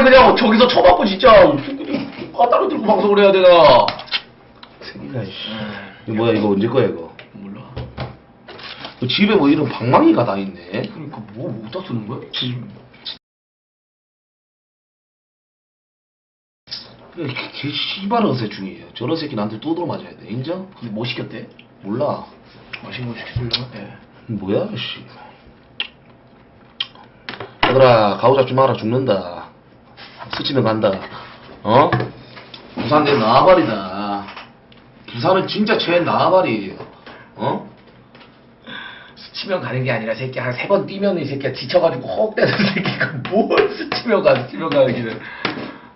아예 그냥 저기서 쳐맞고 진짜 바다로 들고 방송을 해야 되나? 새끼가 씨. 이거 뭐야 이거 언제 거야 이거? 몰라. 그 집에 뭐 이런 방망이가 다 있네. 그러니까 뭐 어디다 쓰는 거야? 개 씨발 어세 중이에요. 저런 새끼 나한테 두드러 맞아야 돼. 인정? 근데 뭐 시켰대? 몰라. 맛있는 거 시켜주려고? 예. 뭐야 씨. 얘들아 가오 잡지 마라 죽는다. 스치면 간다. 어? 부산 내 나와버리다. 부산은 진짜 최애 나와버리에요. 어? 스치면 가는 게 아니라 새끼 한 세 번 뛰면 이 새끼가 지쳐가지고 헉대는 새끼가 뭘 스치면 가 스치면 가는 길을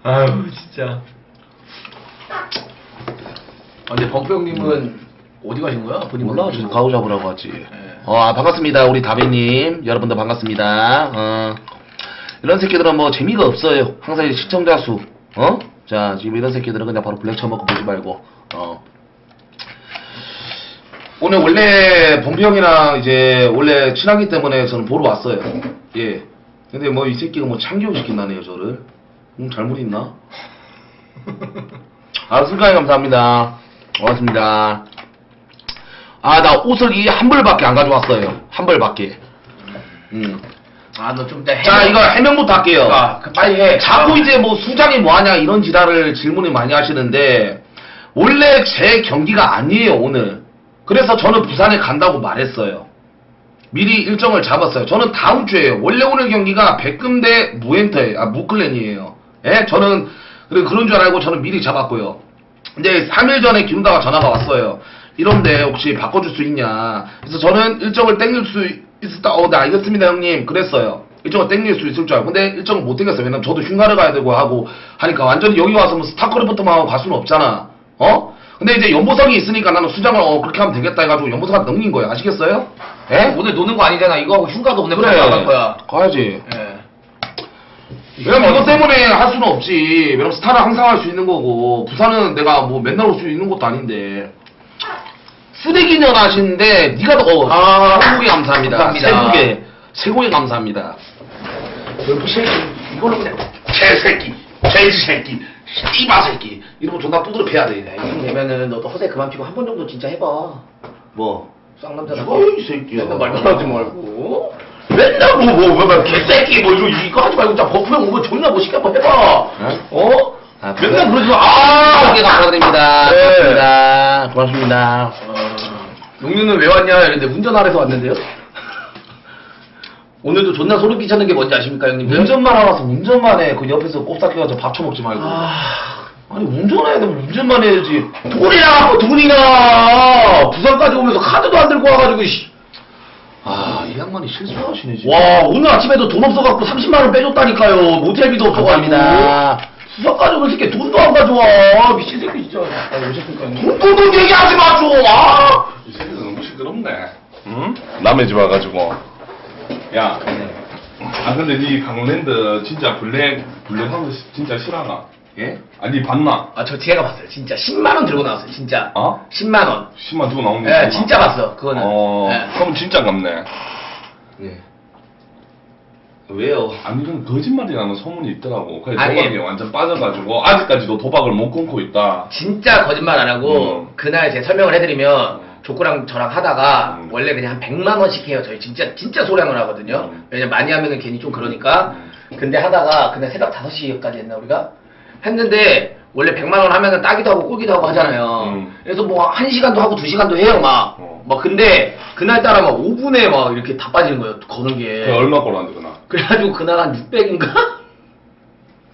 아유 진짜 아 근데 범프 형님은 어디 가신 거야? 본인 몰라. 저 가오 잡으라고 하지. 네. 어, 아, 반갑습니다. 우리 다배님. 여러분들 반갑습니다. 어, 이런 새끼들은 뭐 재미가 없어요. 항상 시청자 수. 어? 자, 지금 이런 새끼들은 그냥 바로 블랙 쳐먹고 보지 말고. 어. 오늘 원래 범피 형이랑 이제 원래 친하기 때문에 저는 보러 왔어요. 예. 근데 뭐 이 새끼가 뭐 참교육 시킨다네요, 저를. 음, 잘못 있나? 아, 슬카이 감사합니다. 고맙습니다. 아, 나 옷을 이 한 벌밖에 안 가져왔어요. 한 벌밖에. 음. 아 너 좀 이따 자, 이거 해명부터 할게요. 아, 그 빨리 해 자꾸 이제 뭐 수장이 뭐하냐 이런 지랄을 질문을 많이 하시는데 원래 제 경기가 아니에요 오늘. 그래서 저는 부산에 간다고 말했어요. 미리 일정을 잡았어요. 저는 다음 주에요. 원래 오늘 경기가 백금대 무엔터예요. 아 무클랜이에요. 예, 저는 그런 줄 알고 저는 미리 잡았고요. 근데 3일 전에 김다가 전화가 왔어요. 이런데 혹시 바꿔줄 수 있냐. 그래서 저는 일정을 땡길 수 있었다. 어, 네, 알겠습니다, 형님. 그랬어요. 일정을 땡길 수 있을 줄 알고. 근데 일정을 못 땡겼어요. 왜냐면 저도 휴가를 가야 되고 하고 하니까 완전히 여기 와서 뭐 스타크래프트만 하고 갈 수는 없잖아. 어? 근데 이제 연보성이 있으니까 나는 수장을 어, 그렇게 하면 되겠다 해가지고 연보성한테 넘긴 거예요. 아시겠어요? 예? 오늘 노는 거 아니잖아 이거 하고 휴가도 오늘 그래. 나갈 거야 가야지. 예. 왜냐면 이것 때문에 할 수는 없지. 왜냐면 스타는 항상 할 수 있는 거고, 부산은 내가 뭐 맨날 올 수 있는 것도 아닌데. 쓰레기년 하시는데, 니가 더, 어, 아, 세국에 감사합니다. 감사합니다. 세국에, 세국에 감사합니다. 여기 새끼, 이거는 그냥, 개새끼, 개새끼, 씨바 새끼. 이러면 존나 두드려 패야 돼. 형 되면은 너도 허세 그만 피고 한 번 정도 진짜 해봐 뭐. 쌍남자다 이거 이 새끼야. 맨날 말만 하지 말고 맨날 뭐, 뭐, 뭐, 뭐, 개새끼, 뭐, 이거, 이거 하지 말고, 진짜 버프형 오면 존나 멋있게 한번 해봐. 네? 어? 아, 맨날 그러지 마. 아! 게 감사드립니다 네. 고맙습니다 고맙습니다. 용유는 왜 왔냐 이랬는데 운전하래서 왔는데요 오늘도 존나 소름 끼쳤는 게 뭔지 아십니까 형님들? 운전만 하고 와서 운전만 해. 그 옆에서 꼽사귀어서 밥 처먹지 말고. 아... 아니, 운전해야 되면 운전만 해야지. 갖고 돈이나! 부산까지 오면서 카드도 안 들고 와가지고, 씨. 아, 이 양반이 실수하시네, 지금. 와 오늘 아침에도 돈 없어갖고 30만원 빼줬다니까요 모텔비도 없어가지고 감사합니다. 수석까지 오는 새끼 돈도 안 가져와 미친 새끼 진짜 아 오셨습니까 형님? 돈, 돈 얘기하지 마, 좀! 아! 이 새끼들 너무 시끄럽네. 응? 남의 집 와가지고. 야. 아 근데 니 강원랜드 진짜 블랙 블랙하고 시- 진짜 싫어하나? 예? 아니 봤나? 아 저 제가 봤어요 진짜 10만원 들고 나왔어요 진짜 어? 10만원 10만 주고 나온 거. 예 진짜 봤어 그거는 어. 예. 그럼 진짜 갚네. 예. 왜요? 아니 이건 거짓말이라는 소문이 있더라고. 그래 아니. 도박에 완전 빠져가지고 아직까지도 도박을 못 끊고 있다. 진짜 거짓말 안 하고 음. 그날 제가 설명을 해드리면 조코랑 저랑 하다가 음. 원래 그냥 한 100만 원씩 해요 저희 진짜 진짜 소량을 하거든요 음. 왜냐면 많이 하면은 괜히 좀 그러니까 근데 하다가 그날 새벽 5시까지 했나 우리가 했는데 원래 100만 원 하면은 따기도 하고 꼴기도 하고 하잖아요 음. 그래서 뭐 1시간도 하고 2시간도 해요 막 어. 막 근데 그날따라 막 5분에 막 이렇게 다 빠지는 거예요 거는 게그 얼마 꼴았는데 그나? 그래가지고 그날 한 600인가?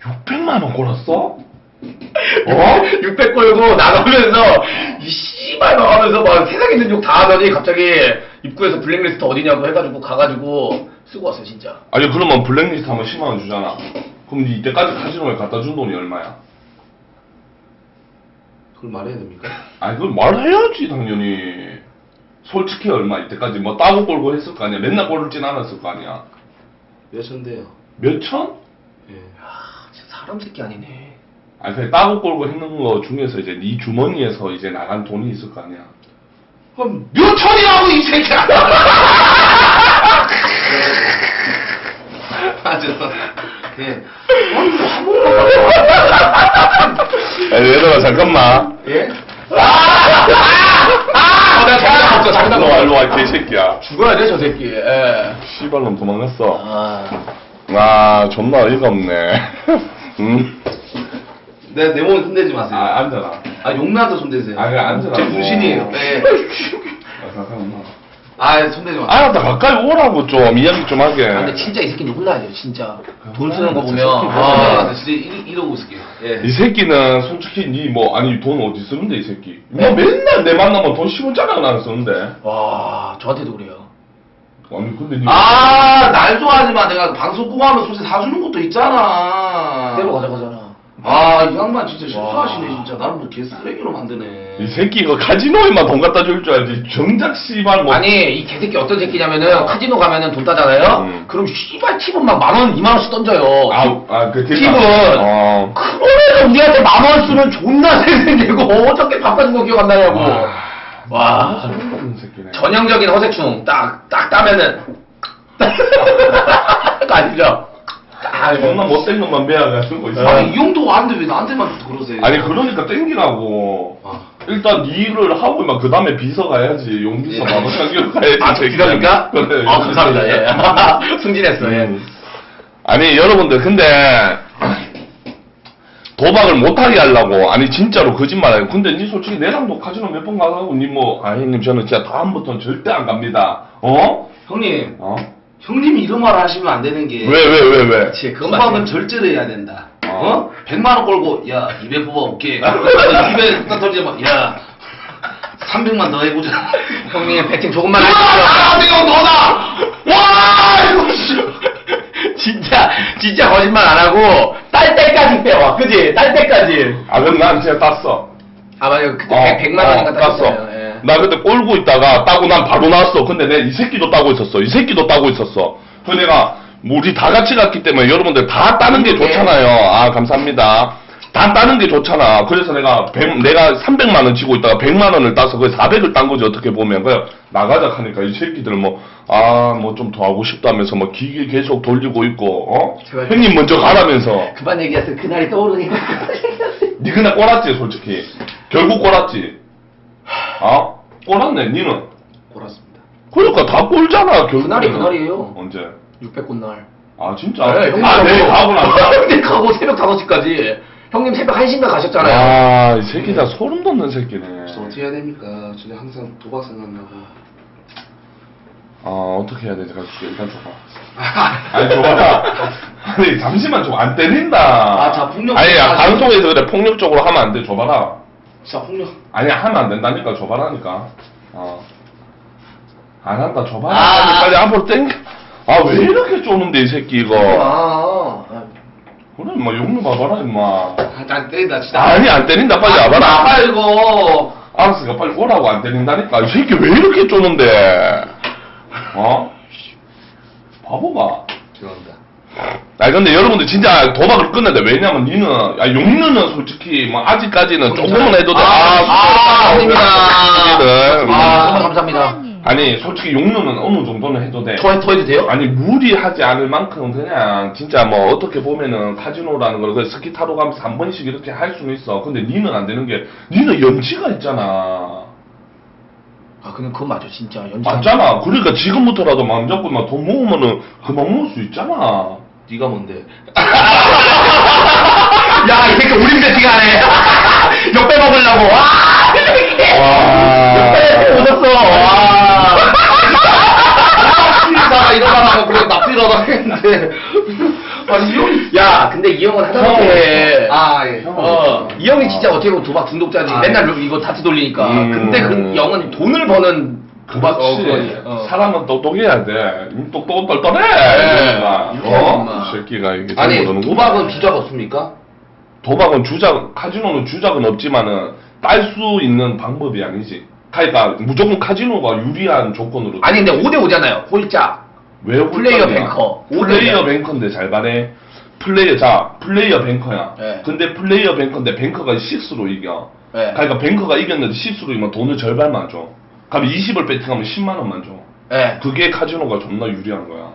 600만 원 꼴았어? 어? 600 걸고 나가면서 이 씨발 막 하면서 막 세상 있는 욕 다 하더니 갑자기 입구에서 블랙리스트 어디냐고 해가지고 가가지고 쓰고 왔어요 진짜 아니 그러면 블랙리스트 하면 10만 원 주잖아. 그럼 니 이때까지 카지노에 갖다 준 돈이 얼마야? 그걸 말해야 됩니까? 아니 그걸 말해야지 당연히 솔직히 얼마 이때까지 뭐 따고 꼴고 했을 거 아니야 맨날 꼴진 않았을 거 아니야 몇 천대요? 몇 천? 예. 아 진짜 사람 새끼 아니네 아니 그냥 따고 꼴고 했는 거 중에서 이제 네 주머니에서 이제 나간 돈이 있을 거 아니야 그럼 몇 천이라고, 이 새끼야! 맞아 예. 아니, 한 번만 야, 얘들아, 잠깐만. 예? 아, 나 장난 없어, 장난 일로 와, 없어. 일로 와, 개새끼야. 죽어야 돼, 저 새끼. 예. 씨발놈 도망갔어. 아. 아, 존나 어이가 없네. 음. 내, 내 몸에 손대지 마세요. 아, 앉아라. 아, 용나한테 손대세요. 아, 그래, 앉으라고. 제 분신이에요. 네. 아, 잠깐만. 아, 손대지 마세요. 알았다, 가까이 오라고 좀, 이야기 좀 하게. 아, 근데 진짜 이 새끼는 혼나야 돼요, 진짜. 돈 쓰는 거 보면. 아, 아, 나 진짜 이, 이러고 있을게요. 예. 이 새끼는 솔직히 니 뭐 아니 돈 어디 쓰는데 이 새끼 네? 뭐 맨날 내 만나면 돈 10원짜리 안 쓰는데 와, 저한테도 그래요. 아니 근데 니 아, 날 좋아하지 마. 내가 방송 끄고 하면 솔직히 사주는 것도 있잖아. 때로 가져가잖아. 아, 이 양반 진짜 실수하시네, 진짜. 나를 뭐 개쓰레기로 만드네. 이 새끼 이거 카지노에만 돈 갖다 줄 줄 알지 정작 씨발 뭐 아니, 이 개새끼 어떤 새끼냐면은, 카지노 가면은 돈 따잖아요? 음. 그럼 씨발 팁은 막 만 원, 이만 원씩 던져요. 아그 팁은 어. 그러면 우리한테 만 원 쓰면 존나 세생되고 어떻게 바빠진 거 기억 안 나냐고. 와. 소름 새끼네 전형적인 허세충 딱 딱 따면은 아니죠. 아, 존나 못된 것만 배워가지고 있어 아니, 이 형도 왔는데 왜 나한테만 그러세요? 아니 그러니까 땡기라고 아. 일단 니 일을 하고 막 그 다음에 비서 가야지 용비서 예. 바로 당겨 가야지 아, 기다립니까? 그래 아, 감사합니다. 예. 승진했어. 예. 음. 아니 여러분들 근데 도박을 못하게 하려고 아니 진짜로 거짓말해요 근데 니 솔직히 내랑도 카지노 몇 번 가고 니뭐 아니 님 저는 진짜 다음부터는 절대 안 갑니다 어? 형님, 어? 형님이 이런 말 하시면 안 되는 게. 왜 왜 왜 왜? 그치, 그건 맞지. 절제를 해야 된다. 어. 어? 100만 원 걸고 야 200 뽑아 올게. 200딱 던지면 야 300만 더 해보자. 형님 배팅 조금만 와, 하시죠. 내가 너다. 와, 이거 씨. 진짜 진짜 거짓말 안 하고 딸 때까지 빼와. 그지? 딸 때까지. 아 그럼 난 진짜 땄어 아 맞아요. 그때 어, 100, 만 원인가 어, 땄어요. 예. 나 그때 꼴고 있다가 따고 난 바로 나왔어. 근데 내 이 새끼도 따고 있었어. 이 새끼도 따고 있었어. 그 내가 뭐 우리 다 같이 갔기 때문에 여러분들 다 따는 게 네. 좋잖아요. 아 감사합니다. 다 따는 게 좋잖아. 그래서 내가 100, 내가 300만 원 지고 있다가 100만 원을 따서 그 400을 딴 거지 어떻게 보면 그냥 나가자 하니까 이 새끼들 뭐 아 뭐 좀 더 하고 싶다면서 뭐 기계 계속 돌리고 있고 어 제발. 형님 먼저 가라면서 그만 얘기하세요. 그날이 떠오르니까. 니 그날 꼬랐지 솔직히 결국 꼬랐지 아 꼬랐네 니는 골았습니다. 그러니까 다 꼴잖아 결국 그날이 그날이에요. 언제 600권 날. 아 진짜 네, 형님 아 내일 가고 나서 형님 가고 새벽 5시까지. 형님 새벽 1시인가 가셨잖아요. 아이 새끼 다 소름 돋는 새끼네 그래서 어떻게 해야 됩니까? 저는 항상 도박 생각나고. 아 어떻게 해야 되지 가르쳐줄게 일단 줘봐 아니 줘봐라 아니 잠시만 좀 안 때린다 아, 자, 폭력 아니 야. 방송에서 그래 폭력적으로 하면 안 돼 줘봐라 진짜 폭력. 아니 하면 안 된다니까 줘봐라니까 어. 안 한다 줘봐라 아. 빨리, 빨리 앞으로 땡겨 아왜 이렇게 쪼는데 이 새끼 이거 아, 아. 그래 임마 용루 봐봐라 임마 아, 난 때린다, 진짜. 아니 안 때린다 빨리 와봐라 아빠 이거. 알았으니까 빨리 오라고 안 때린다니까 이 새끼 왜 이렇게 쪼는데 어? 바보가 죄송합니다. 아니 근데 여러분들 진짜 도박을 끝낸다 왜냐면 니는 야 용루는 솔직히 뭐 아직까지는 조금은 해도 돼 아, 아. 새끼들. 아, 정말 감사합니다. 아니 솔직히 용루는 어느 정도는 해도 돼 더, 더 해도 돼요? 아니 무리하지 않을 만큼 그냥 진짜 뭐 어떻게 보면은 카지노라는 걸그 스키 타러 가면서 한 번씩 이렇게 할 수는 있어 근데 니는 안 되는 게 니는 염치가 있잖아 아, 근데 그건 맞아, 진짜. 연습. 맞잖아 그러니까 지금부터라도 마음 잡고 막 돈 모으면은 그만 모을 수 있잖아 네가 뭔데? 야, 이 새끼 우림 배팅 하네. 역배 먹으려고. 와, 이 새끼. 와. 역배 오셨어. 와. 납필이다 일어나라고 그래 납필하다 했는데. 아니 이 형이. 야, 근데 이 형은 하다 못해. 아 예. 어, 이 형이 진짜 어떻게 보면 도박 중독자지. 아, 맨날 이거 다트 돌리니까. 음. 근데 그 형은 돈을 버는 그렇지. 그거지. 어. 사람은 똑똑해야 돼. 똑똑 떨떨해. 네. 이놈아. 이렇게 어? 이 새끼가 이게 아니. 도박은 주작 없습니까? 도박은 주작, 카지노는 주작은 없지만은 딸 수 있는 방법이 아니지. 그러니까 무조건 카지노가 유리한 조건으로. 아니, 근데 5대 5잖아요. 홀짝. 왜 플레이어 홀짝이야? 뱅커. 플레이어 오대오야. 뱅커인데 잘 봐네. 플레이어 자 플레이어 뱅커야. 네. 근데 플레이어 뱅커인데 뱅커가 6로 이겨. 네. 그러니까 뱅커가 이겼는데 10로 이면 돈을 절반만 줘. 그럼 20을 배팅하면 10만 원만 줘. 예. 그게 카지노가 존나 유리한 거야.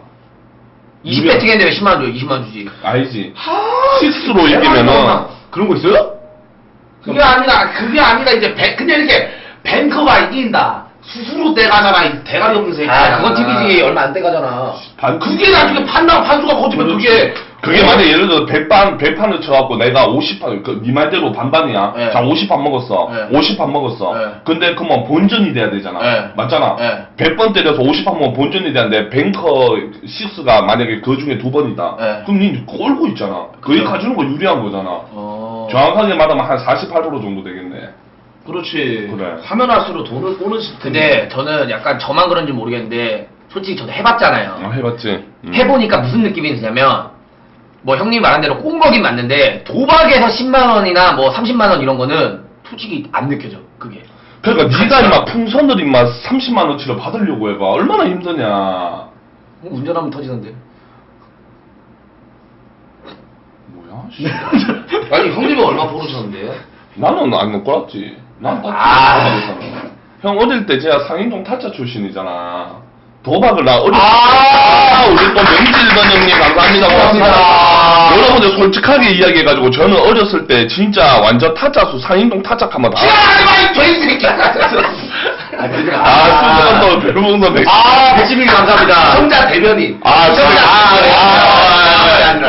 20 배팅 했는데 왜 10만 원 줘요? 20만 원 주지. 알지? 식스로 이기면은 그런 거 있어요? 그게 아니라 그게 아니라 이제 배, 그냥 이렇게 뱅커가 이긴다. 스스로 떼가잖아 이 대가리 없는 새끼. 아, 그건 TV지 얼마 안 돼가잖아. 반 그게 나중에 판다고 판수가 거지면 그게 그게 만약에 예를 들어 100판 100판을 쳐갖고 내가 50판 그 네 말대로 반반이야. 네. 자 50판 먹었어. 네. 50판 먹었어. 네. 근데 그러면 본전이 돼야 되잖아. 네. 맞잖아. 네. 100번 때려서 50판 먹으면 본전이 되는데 뱅커 6가 만약에 그 중에 두 번이다. 네. 그럼 니 꼴고 있잖아. 그게 그죠. 가주는 거 유리한 거잖아. 어. 정확하게 말하면 한 48% 정도 되겠네. 그렇지. 그래. 하면 할수록 돈을 꼬는 시스템. 근데 저는 약간 저만 그런지 모르겠는데 솔직히 저도 해봤잖아요. 아, 해봤지. 음. 해보니까 무슨 느낌이 드냐면 뭐 형님 말한 대로 꼭 먹긴 맞는데 도박에서 10만 원이나 뭐 30만 원 이런 거는 솔직히 안 느껴져 그게. 그러니까 네가 임마 풍선을 임마 30만 원치를 받으려고 해봐. 얼마나 힘드냐. 어, 운전하면 터지던데. 뭐야? 씨. 아니 형님이 얼마 벌으셨는데요? 나는 안 꼬랐지. 난 땄지. 아. 형 어릴 때 제가 상인동 타짜 출신이잖아. 도박을 나 어릴 때. 아. 우리 또 명질던 형님 감사합니다. 고맙습니다. 여러분들 솔직하게 이야기해가지고 저는 어렸을 때 진짜 완전 타짜수 상인동 다. 마, 이 돼지새끼! 아. 아, 너 별봉선 맥. 아, 111 감사합니다. 성자 대변인. 아. 진짜. 아, 아, 아, 아,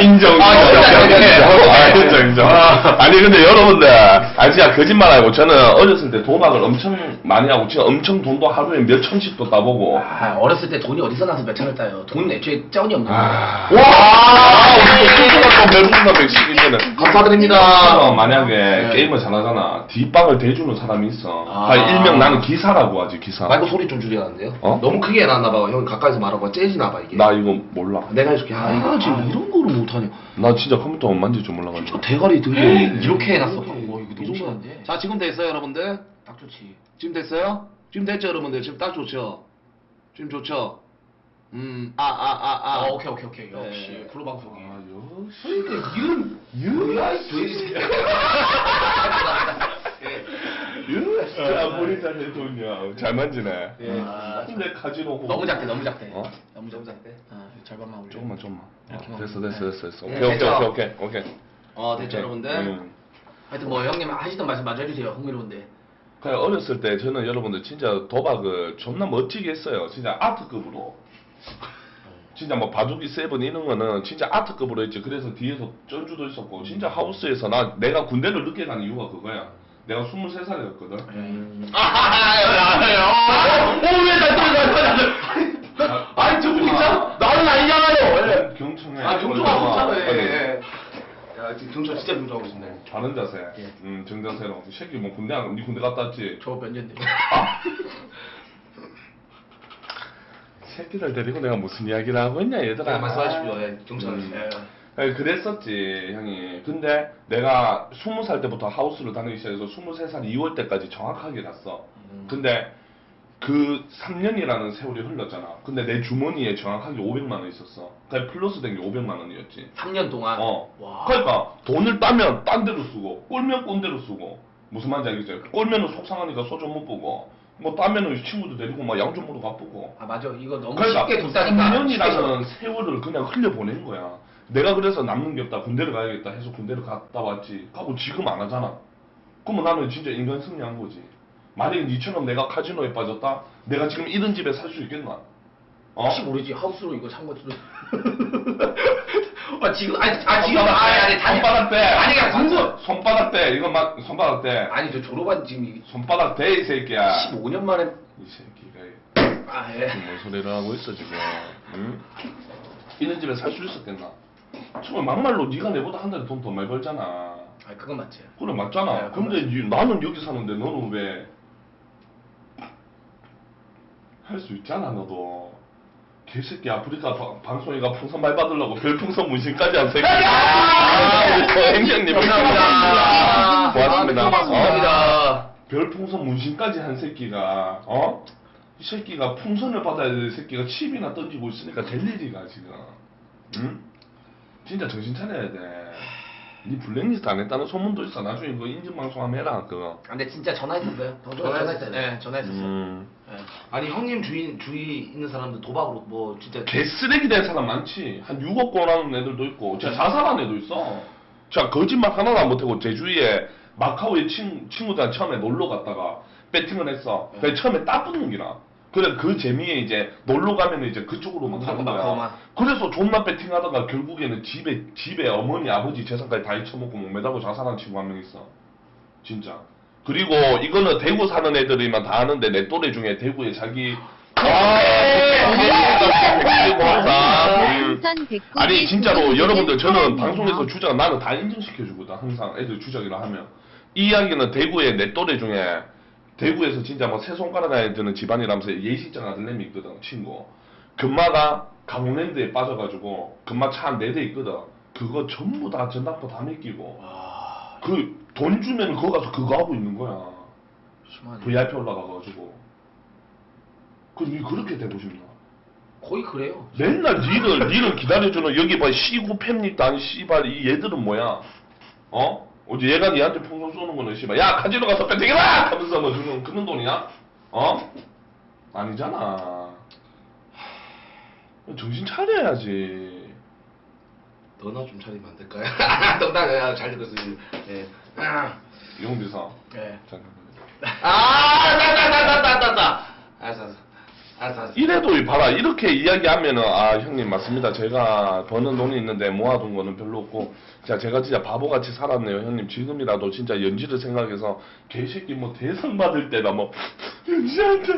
인정, 아, 인정, 진짜, 인정, 진짜. 인정. 아, 인정, 인정. 아. 아니, 근데 여러분들, 아, 진짜 거짓말 아니고, 저는 어렸을 때 도박을 엄청 많이 하고, 진짜 엄청 돈도 하루에 몇 천씩도 따보고. 아, 어렸을 때 돈이 어디서 나서 몇 천을 따요. 돈 애초에 짜운이 없는 거야. 아. 와! 아, 우리 또 뚱뚱한 또 별풍선 백식인데는. 감사드립니다. 어, 만약에 네. 게임을 잘하잖아. 뒷방을 대주는 사람이 있어. 아. 아, 일명 나는 기사라고 하지, 기사. 마이크 소리 좀 줄여놨는데요? 어? 너무 크게 해놨나 봐. 형이 가까이서 말하고 째지나 봐, 이게. 나 이거 몰라. 내가 해줄게. 아, 이거 지금 이런 거를 못하냐. 나 진짜 컴퓨터 만질 줄 몰라가지고. 저 대가리 들려. 이렇게 해놨어. 와, 이거 이 너무. 심한데? 자, 지금 됐어요, 여러분들? 딱 좋지. 지금 됐어요? 지금 됐죠, 여러분들? 지금 딱 좋죠? 지금 좋죠? 음, 아, 아, 아, 아. 아, 오케이, 오케이, 오케이. 역시. 네. 프로 방송이. 아, 역시. 이런, 이 돼지 새끼. 야, 머리 잘 해줬냐. 잘 만지네. 예. 아, 근데 카지노 호- 너무 작대, 너무 작대. 어? 너무 작대. 아, 절반만 올려. 조금만 조금만. 이렇게 어, 됐어 됐어 됐어 됐어. 네, 오케이 오케이 됐죠? 오케이 오케이 오케이. 어, 됐죠, 여러분들? 음. 하여튼 뭐 형님 하시던 말씀 마저 해주세요. 흥미로운데. 그냥 어렸을 때 저는 여러분들 진짜 도박을 존나 멋지게 했어요. 진짜 아트급으로. 진짜 뭐 바둑이 세븐 이런 거는 진짜 아트급으로 했지. 그래서 뒤에서 쩐주도 있었고 진짜 하우스에서 나 내가 군대를 늦게 간 이유가 그거야. 내가 23살이었거든. 음. 아니, 저 진짜? 경청해. 아, 경청하고. 있잖아요. 야, 지금 경청 진짜 경청하고 있네. 바른 자세. 예. 음, 정자세로. 이 새끼 뭐 군대 안, 니 군대 갔다 왔지? 저 면제인데. 새끼들 데리고 내가 무슨 이야기를 하고 있냐, 얘들아. 네, 말씀하십시오. 예, 경청하십시오. 음. 예. 아니, 그랬었지, 형이. 근데 내가 20살 때부터 하우스를 다니기 시작해서 23살 2월 때까지 정확하게 갔어. 음. 근데 그 3년이라는 세월이 흘렀잖아. 근데 내 주머니에 정확하게 500만 원 있었어. 그러니까 플러스 된 게 500만 원이었지. 3년 동안. 어. 와. 그러니까 돈을 따면 딴 데로 쓰고 꼴면 꼰 데로 쓰고 무슨 말인지 알겠지? 꼴면은 속상하니까 소주 못 보고 뭐 따면은 친구들 데리고 막 양주 먹으러 가보고 아 맞아. 이거 너무 그러니까 쉽게 돈 따니까. 3년이라는 세월을 그냥 흘려보낸 거야. 내가 그래서 남는 게 없다. 군대를 가야겠다 해서 군대를 갔다 왔지. 하고 지금 안 하잖아. 그러면 나는 진짜 인간 승리한 거지. 만약에 니처럼 내가 카지노에 빠졌다? 내가 지금 이런 집에 살 수 있겠나? 어? 혹시 모르지 하우스로 이거 산 것도. 아 지금 아니 아 지금 아니 아니 다시 손바닥 대. 아니 그냥 궁금. 손바닥 대. 이거 막 손바닥 대. 아니 저 졸업한 지금 손바닥 대 이 새끼야. 15년 만에. 이 새끼가 아 예. 뭔 소리를 하고 있어 지금? 응? 이런 집에 살 수 있었겠나? 정말 막말로 네가 내보다 한 달에 돈 더 많이 벌잖아. 아 그건 맞지. 그래 맞잖아. 네, 근데 니- 나는 여기 사는데 너는 왜 할 수 있잖아 너도. 개새끼 아프리카 바- 방송이가 풍선 말 받으려고 별풍선 문신까지 한 새끼. 아, 우리 저 행장님 감사합니다. 고맙습니다. 아, 고맙습니다. 별풍선 문신까지 한 새끼가 어? 이 새끼가 풍선을 받아야 될 새끼가 칩이나 던지고 있으니까 될 일이가 지금 응? 진짜 정신 차려야 돼 니 블랙리스트 안 했다는 소문도 있어. 나중에 그거 인증방송 하면 해라, 그거. 아, 근데 진짜 전화했었어요. 더 전화했어요. 네, 전화했었어요. 음. 네. 아니 형님 주위 주위 있는 사람들 도박으로 뭐 진짜 개쓰레기 된 사람 많지. 한 6억 원하는 애들도 있고, 진짜 자살한 애도 있어. 자, 거짓말 하나도 안 못하고, 제 주위에 마카오에 친, 친구들 처음에 놀러 갔다가, 배팅을 했어. 그 처음에 따 붙는 기라. 그래, 그 재미에 이제, 놀러 가면 이제 그쪽으로만 가는 거야. 마카오만. 그래서 존나 배팅하다가 결국에는 집에, 집에 어머니, 아버지 재산까지 다 잊혀먹고 목매다고 자살한 친구 한 명 있어. 진짜. 그리고 이거는 대구 사는 애들이만 다 아는데 내 또래 중에 대구에 자기 아, 아니 진짜로 여러분들 저는 사랑해요. 방송에서 주장 나는 다 인증시켜주거든 항상 애들 주장이라 하면 이 이야기는 대구에 내 또래 중에 대구에서 진짜 뭐 세 손가락 안에 드는 집안이라면서 예식장 아들내미 있거든 친구. 금마가 강원랜드에 빠져가지고 금마 차 한 네 대 있거든. 그거 전부 다 전당포 다 맡기고. 그돈 주면 그거 가서 그거 하고 있는 거야. 심하네. VIP 올라가가지고. 그럼 니 그렇게 되고 싶나? 거의 그래요. 맨날 니를 니를 기다려주는 여기 봐 시구 팹니까 아니 씨발 이 얘들은 뭐야? 어 어제 얘가 니한테 풍선 쏘는 거는 씨발 야 카지노 가서 배팅해라 하면서 뭐 주는 그런 돈이야 어 아니잖아 정신 차려야지 너나 좀 차리면 안 될까요? 농담이야 잘 있어요. 예. 아, 용비서 네. 잠깐만 아, 알았어, 알았어. 알았어. 이래도 봐라. 이렇게 이야기하면은 아 형님 맞습니다. 제가 버는 돈이 있는데 모아둔 거는 별로 없고 자 제가 진짜 바보같이 살았네요. 형님 지금이라도 진짜 연지를 생각해서 개새끼 뭐 대상 받을 때나 뭐 연지한테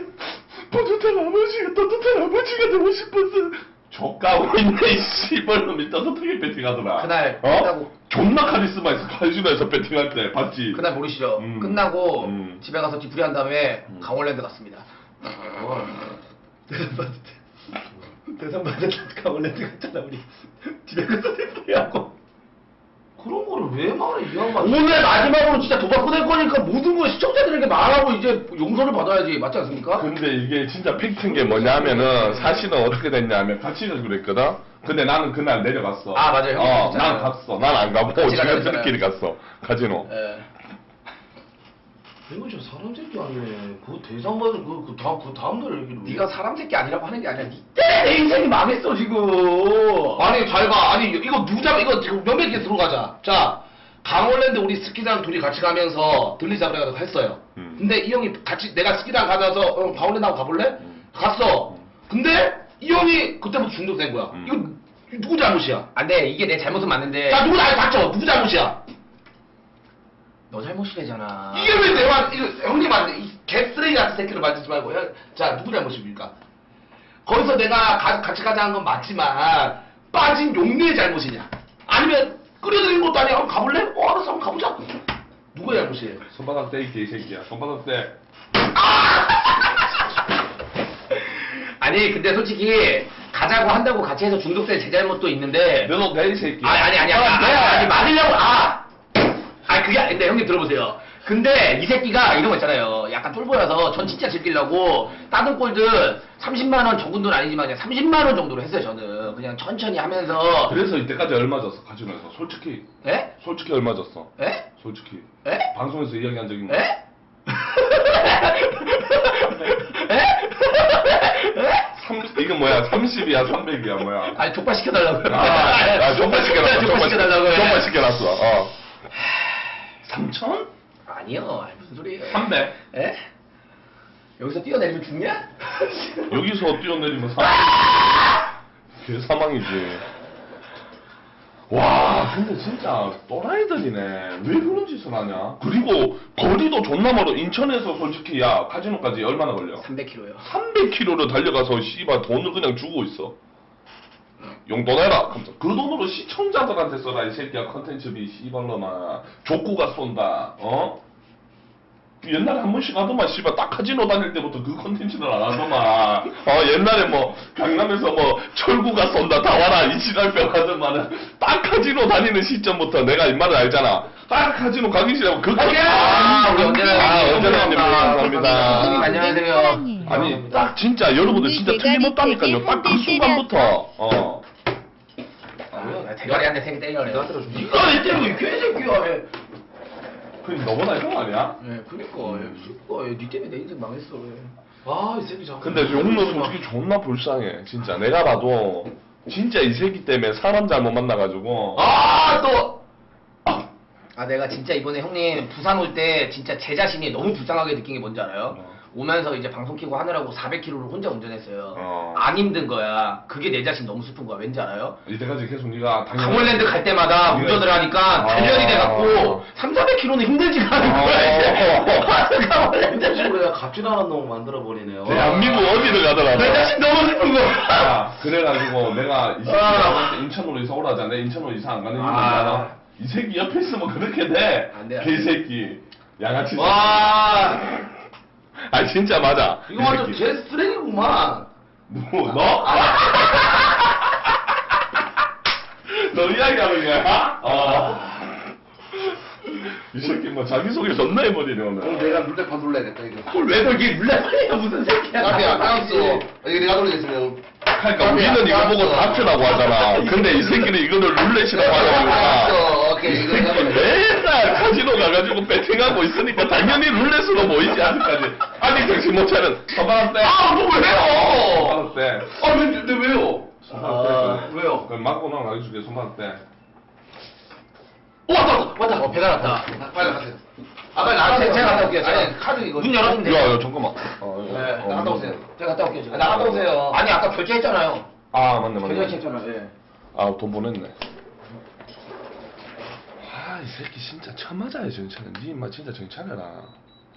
뿌듯한 아버지가 따뜻한 아버지가 되고 싶었어 족가고 있네 이 씨발놈이. 따뜻하게 배팅하더라. 그날 어? 끝나고- 존나 카리스마 있어 카지노에서 배팅할 때. 봤지? 그날 모르시죠? 음. 끝나고 음. 집에 가서 뒤풀이 한 다음에 강원랜드 갔습니다. 대상 받을 때. 대상 받을 때 강원랜드 갔잖아 우리. 집에 가서 뒤풀이 하고. 그런 거를 왜 말해 이 양반? 오늘 마지막으로 진짜 도박 끊을 거니까 모든 걸 시청자들에게 말하고 이제 용서를 받아야지 맞지 않습니까? 근데 이게 진짜 팩트인 게 뭐냐면은 사실은 어떻게 됐냐면 같이 가기로 했거든. 근데 나는 그날 내려갔어. 아, 맞아요. 형님 어. 난 갔어. 난 안 가고 같이 가자 지금들끼리 갔어. 카지노. 예. 이거 진짜 사람 새끼 아니네. 그 대상 받은 그 그 다음 그 다음 날 얘기를. 왜- 네가 사람 새끼 아니라고 하는 게 아니라 니 때문에 내 인생이 망했어 지금. 아니 잘 봐. 아니 이거 누자 이거 지금 몇몇 개 들어가자. 자 강원랜드 우리 스키장 둘이 같이 가면서 들리자 그래가지고 했어요. 음. 근데 이 형이 같이 내가 스키장 가면서 어, 강원랜드 하고 가볼래? 음. 갔어. 근데 이 형이 그때부터 중독된 거야. 음. 이거 누구 잘못이야? 안돼 이게 내 잘못은 맞는데. 자 누구 날 닥쳐. 누구 잘못이야? 너 잘못이래잖아. 이게 왜 내가 이거 형님한테 이 개쓰레기 같은 새끼를 만지지 말고 야, 자 누구 잘못입니까? 거기서 내가 가- 같이 가자 한 건 맞지만 빠진 용리의 잘못이냐? 아니면 끌어들인 것도 아니야? 한번 가볼래? 어 알았어 한번 가보자. 누구의 잘못이에요? 손바닥 대, 이 개새끼야. 손바닥 대. 아니 근데 솔직히 가자고 한다고 같이 해서 중독된 제 잘못도 있는데. 너도 대, 이 새끼야. 아니 아니 아니 아니, 아니, 아니 맞으려고 아. 아 그게 아닌데 형님 들어보세요. 근데 이 새끼가 이런 거 있잖아요. 약간 쫄보여서 전 진짜 즐기려고 다른 꼴들 30만 원 적은 돈 아니지만 그냥 30만 원 정도로 했어요 저는. 그냥 천천히 하면서. 그래서 이때까지 얼마 줬어, 카지노에서. 솔직히. 에? 솔직히 얼마 줬어. 에? 솔직히. 에? 방송에서 이야기한 적 있나? 에? 에? 에? 삼, 이거 뭐야? 30이야, 300이야, 뭐야? 아니 족발 시켜달라고요. 아, 아, 족발 시켜놨어. 족발 시켜달라고요. 족발 시켜놨어. 어. 3천? 아니요. 아니, 무슨 소리예요? 300. 에? 여기서 뛰어내리면 죽냐? 여기서 뛰어내리면 사망. 개 사망이지. 와, 근데 진짜 또라이들이네. 왜 그런 짓을 하냐? 그리고 거리도 존나 멀어. 인천에서 솔직히 야 카지노까지 얼마나 걸려? 300kg요. 300km를 달려가서 씨발 돈을 그냥 주고 있어. 용돈 해라. 하면서 그 돈으로 시청자들한테 써라 이 새끼야. 컨텐츠비 씨발놈아. 족구가 쏜다. 어? 옛날에 한 번씩 하더만 씨발. 딱 카지노 다닐 때부터 그 컨텐츠를 안 하더만. 어 옛날에 뭐 강남에서 뭐 철구가 쏜다. 다 와라. 이 지랄병 하더만은 딱 카지노 다니는 시점부터 내가 이 말을 알잖아. 딱 카지노 가기 싫으면 그 아, 우리 언제나 아 형님 언제나 형님 감사합니다. 안녕하세요. 아니 딱 진짜 여러분들 진짜 틀림없다니까요. 딱 그 순간부터. 어. 아, 대가리 한 대세개 때려래. 내가 때려줘. 니가 왜 때려 이 개새끼야. 얘. 그럼 너보다 형 아니야? 예, 그니까, 예, 그니까, 예, 니 때문에 내 인생 망했어, 왜. 아이 새끼 자꾸. 근데 용로 솔직히 존나 불쌍해. 진짜 내가 봐도 진짜 이 새끼 때문에 사람 잘못 만나가지고. 아 또. 아, 내가 진짜 이번에 형님 부산 올 때 진짜 제 자신이 너무 불쌍하게 느낀 게 뭔지 알아요? 어. 오면서 이제 방송 키고 하느라고 400km를 혼자 운전했어요. 어. 안 힘든 거야. 그게 내 자신 너무 슬픈 거야. 왠지 알아요? 이때까지 계속 네가 당연히 강원랜드 갈 때마다 네가 운전을 하니까 아. 단련이 돼갖고 3, 400km는 힘들지가 않은 거야. 이제. 강원랜드 친구 내가 갑질 않은 놈 만들어 버리네요. 대한민국 어디를 가더라도. 내 자신 너무 슬픈 거야. 야, 그래가지고 내가 이 새끼 아. 인천으로 이사 오라잖아. 내 인천으로 이사 안 가는 이유는 아. 알아? 이 새끼 옆에 있으면 그렇게 돼. 안 돼, 안 돼. 개새끼. 양아치 새끼. 와. 아 진짜 맞아. 이거 이 완전. 개 쓰레기구만. 누구? 너? 너 이야기하는 거야? 어. 이 새끼 뭐 자기소개 존나 해버리네 그럼 오늘. 내가 룰렛판 돌려야겠다 이거. 그걸 왜 돌기 물레판이야 무슨 새끼야. 까비야 까였어. 이거 내가 돌리겠으면. 그러니까 우리는 이거 보고 다트라고 하잖아. 근데 이 새끼는 이거를 룰렛이라고 하니까. 돌려. 맨날 카지노 가가지고 배팅하고 있으니까 당연히 룰렛으로 보이지 아직까지. 아직 정신 못 차는. 선발할 때. 아, 뭐 왜요? 선발할 때. 아, 왜, 근데 왜요? 아. 왜요? 그럼 맞고 나면 알려줄게 선발할 때. 오, 왔다, 왔다, 왔다. 어, 배가 났다. 아, 빨리 가세요. 아, 빨리 나가세요. 제가 갔다 올게요, 제가. 아니, 카드 이거. 문 열어주면 돼요. 야, 야, 잠깐만. 어, 이거. 네, 어, 나갔다 오세요. 제가 갔다 올게요. 제가. 나갔다 오세요. 아니 아까 결제했잖아요. 아, 맞네, 맞네. 결제했잖아요. 예. 아, 돈 보냈네. 아, 이 새끼 진짜 처맞아요, 정차려 니 인마 진짜 정신 차려라.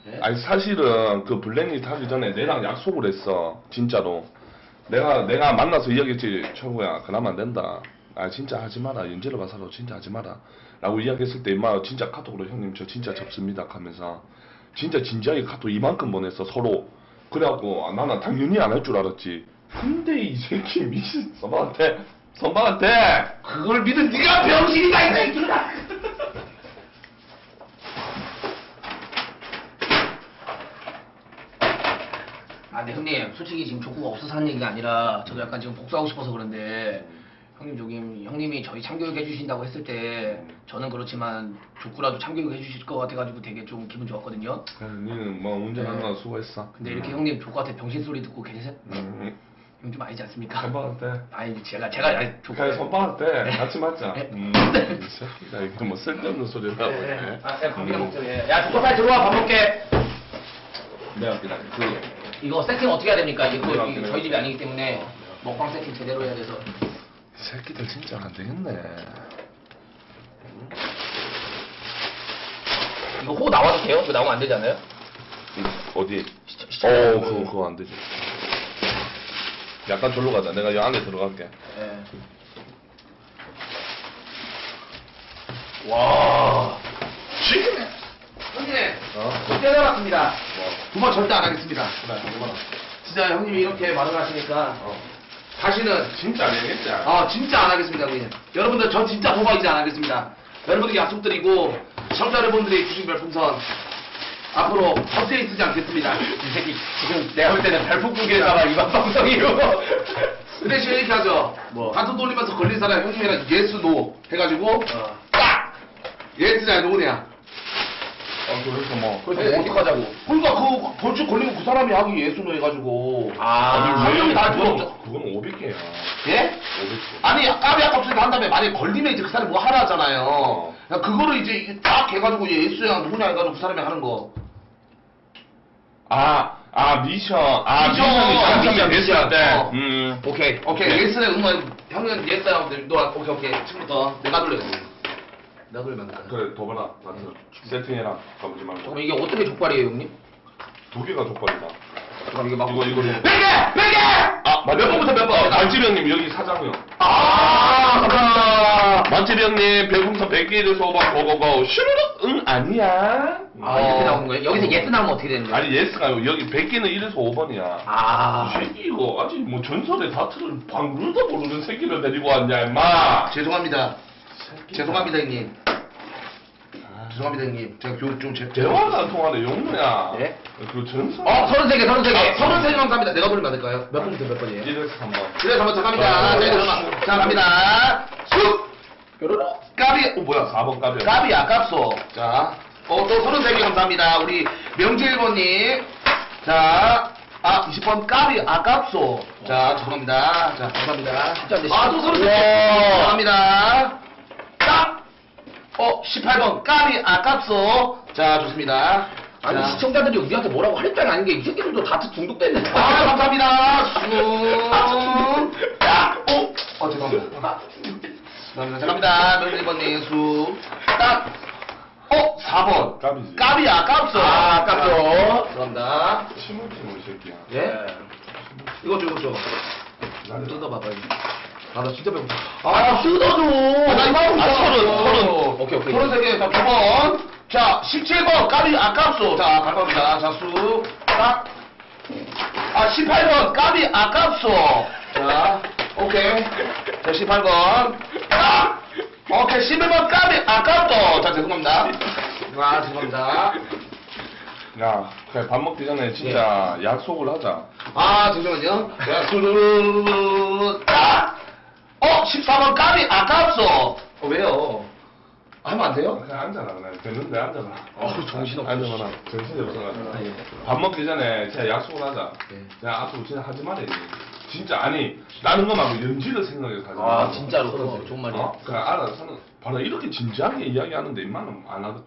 네? 아니, 사실은 그 블랙리스트 하기 전에 내랑 약속을 했어. 진짜로. 내가, 내가 만나서 이야기했지, 철구야, 그나마 안 된다. 아, 진짜 하지 마라. 연재를 봐서라도 진짜 하지 마라. 라고 이야기했을 때, 인마 진짜 카톡으로 형님, 저 진짜 접습니다. 하면서. 진짜 진지하게 카톡 이만큼 보냈어, 서로. 그래갖고, 아, 나는 당연히 안 할 줄 알았지. 근데 이 새끼 미친 선방한테, 선방한테! 그걸 믿은 네가 병신이다, 이 새끼가! 아, 네 형님, 솔직히 지금 족구가 없어서 하는 얘기가 아니라 저도 약간 지금 복수하고 싶어서 그런데 형님 저기 형님이 저희 참교육 해주신다고 했을 때 저는 그렇지만 족구라도 참교육 해주실 것 같아가지고 되게 좀 기분 좋았거든요. 그래서 니는 뭐 운전하느라 수고했어. 근데 이렇게 형님 족구한테 병신 소리 듣고 계세요? 음. 이건 좀 아니지 않습니까? 선방한테. 아니 제가 제가 아니 족구 그래 선방한테 같이 맞자. 네. 음. 이 새끼가 이거 뭐 쓸데없는 소리를 하고 네, 있네. 아, 야, 커피나 먹자. 예. 야, 족구 빨리 들어와 밥 먹게. 내가 그냥 그 이거 세팅 어떻게 해야 됩니까? 이거 그냥- 저희 집이 아니기 때문에 먹방 세팅 제대로 해야 돼서. 이 새끼들 진짜 안 되겠네. 이거 호 나와도 돼요? 이거 나오면 안 되잖아요? 음, 어디? 시청- 어 그거 그거 안 되지. 약간 절로 가자. 내가 이 안에 들어갈게. 예. 와. 지금 형님, 어? 깨달았습니다. 뭐? 두번 절대 안 하겠습니다. 한번. 진짜 형님이 이렇게 말을 하시니까 어. 다시는 진짜 안 되겠지. 아 진짜 안 하겠습니다 형님. 여러분들 전 진짜 도박 이제 안 하겠습니다. 여러분들께 약속드리고 시청자 여러분들이 주신 별풍선 앞으로 헛되이 쓰지 않겠습니다. 이 새끼 지금 내가 볼 때는 별풍국에다가 이번 방송이고. 그 대신 이렇게 하죠. 뭐? 단톡 돌리면서 걸린 사람 형님이랑 예스 노 해가지고 어. 딱 예스냐 노냐. 어 그래서 뭐. 그래서 뭐 어떡하자고. 그러니까 그 벌칙 걸리면 그 사람이 하기 노 해가지고. 아, 한 명이 다 그건 줘. 그건 500개야. 예? 500개. 아니 까비 아깝습니다 한 다음에 만약에 걸리면 이제 그 사람이 뭐 하라 하잖아요 어. 그러니까 그거를 이제 딱 해가지고 예수양 누구냐 해가지고 그 사람이 하는 거 아, 아, 미션. 아, 미션. 미션이 아, 당첨이 미션, 됐을 미션. 때. 어. 음. 오케이. 오케이 예스에 응원 형은 예스야 너 오케이 오케이 지금부터 내가 돌려야지 돌리면 될까 그래, 도봐라. 맞아. 세팅해라. 가보지 말고. 그럼 이게 어떻게 족발이에요, 형님? 두 개가 족발이다. 그럼 이게 막 이거, 이거. 네 개! 네 개! 아, 몇 번부터 몇 번? 어, 맛집 형님, 여기 사장이요. 아 감사합니다 맛집 형님, 별풍선 100개 에서 오바 고고고. 슈르륵, 응, 아니야. 아, 이렇게 나오는 거예요? 여기서 예스 나오면 어떻게 되는 거예요? 아니, 예스가 아니고, 여기 100개는 1에서 5번이야. 아. 이 새끼 이거 아직 뭐 전설의 다트를 방울도 모르는 새끼를 데리고 왔냐, 임마. 죄송합니다 죄송합니다 형님 죄송합니다 형님 제가 교육 좀 제... 대화가 안 통하네, 용무야. 예? 그 전설. 어, 33개, 33개. 아, 서른 세 감사합니다 내가 돌리면 안 될까요? 몇 번부터 몇 번이에요? 1에서 3번. 그래, 한번 자 갑니다. 어, 네, 자, 갑니다. 쑥! 뾰로로. 까비, 어, 뭐야. 4번 까비. 까비 아깝소. 자, 어, 또 33개 감사합니다. 우리 명재일번님. 자, 아, 20번 까비 아깝소. 자, 죄송합니다. 자, 감사합니다. 아, 또 십- 33개. 우와. 감사합니다. 딱! 어, 18번 까비 아깝소. 자, 좋습니다. 아니 자. 시청자들이 우리한테 뭐라고 할줄 아는 게이 새끼들도 다트 중독됐네. 아, 감사합니다. 쑥. 야, 오. 어, 죄송합니다. 감사합니다. 죄송합니다. 명재일번님 쑥. 딱. 어, 4번. 까비지. 까비 아깝소. 아, 아깝죠. 죄송합니다. 침을 침을 이 새끼야. 예? 이거 줘, 이거 줘. 나는 뜯어봐봐, 이거. 아, 나 진짜 배고파. 아, 뜯어줘. 아, 나 이거 아, 서른, 서른. 오케이, 오케이. 서른 세 개. 자, 9번. 자, 17번. 까비 아깝소. 자, 감사합니다. 자, 수. 딱. 아, 18번. 까비 아깝소. 자, 오케이. 자, 18번. 딱. 오케이. 11번. 까비 아깝소. 자, 죄송합니다. 아, 죄송합니다. 야, 그래 밥 먹기 전에 진짜 약속을 하자. 아, 잠시만요. 야. 딱. 어, 14번 까비 아깝소. 어, 왜요? 하면 안 돼요? 그냥 앉아라 그냥 됐는데 앉아라. 어우, 정신없어. 앉아라. 정신이 없어가지고. 아, 예. 밥 먹기 전에 진짜 약속을 하자. 예. 야 앞으로 진짜 하지 말아야 돼. 진짜 아니 다른 거 말고 연지를 생각해서 하지 아, 마. 진짜로. 그거 좋은 말이야. 어? 그냥 알아서는 바로 이렇게 진지하게 이야기하는데 임마는 안 하고